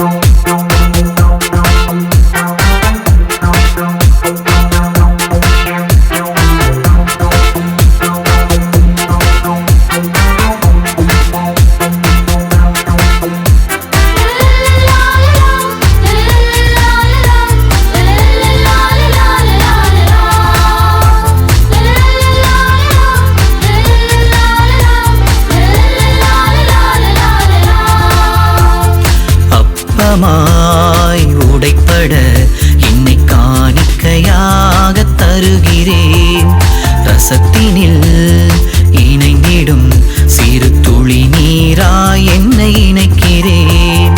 அப்பமாய் உடைப்பட என்னை காணிக்கையாக தருகிறேன். ரசத்தினில் இணைந்திடும் சிறு துளி நீராய் என்னை இணைக்கிறேன்.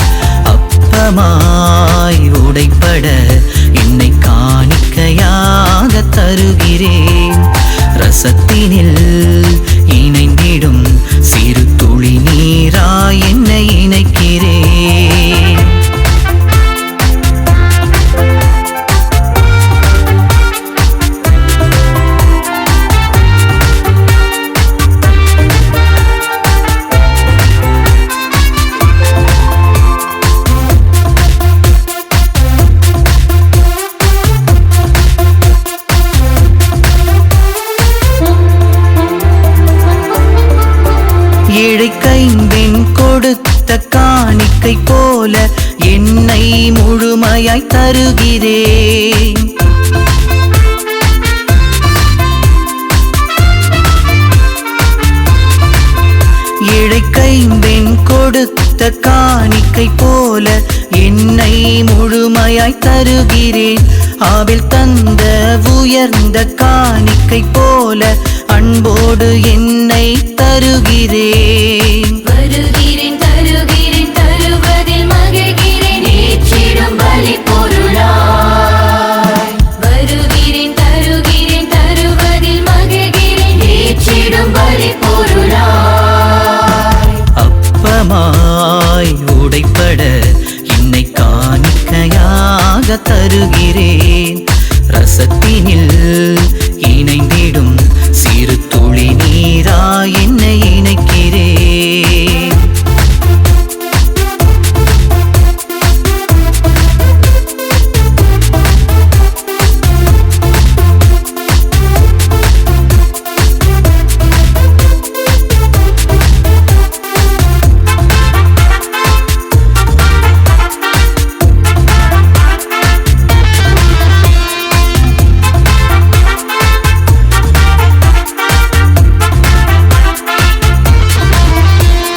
அப்பமாய் உடைப்பட என்னை காணிக்கையாக தருகிறேன். ரசத்தினில் இணைந்திடும் சிறு துளி நீராய் என்னை இணைக்கிறேன். கொடுத்த காணிக்கை போல என்னை முழுமையாய் தருகிறேன் இழைக்கைம்பெண் கொடுத்த காணிக்கை போல என்னை முழுமையாய் தருகிறேன் ஆவில் தந்த உயர்ந்த காணிக்கை போல அன்போடு என்னை தருகிறேன் உடைப்பட என்னை காணிக்கையாக தருகிறேன். ரசத்தினில்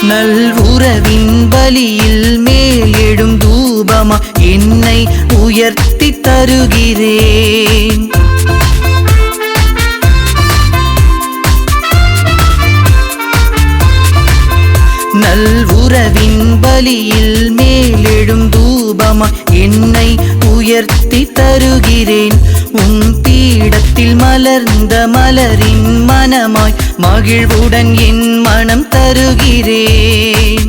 நல்வுறவின் உறவின் பலியில் மேல் எழும் தூபமா என்னை உயர்த்தி தருகிறேன். நல்வுறவின் உறவின் பலியில் மேலெழும் தூபமா என்னை உயர்த்தி தருகிறேன். உன் பீடத்தில் மலர்ந்த மலரின் மனமாய் மகிழ்வுடன் என் மனம் தருகிறேன்.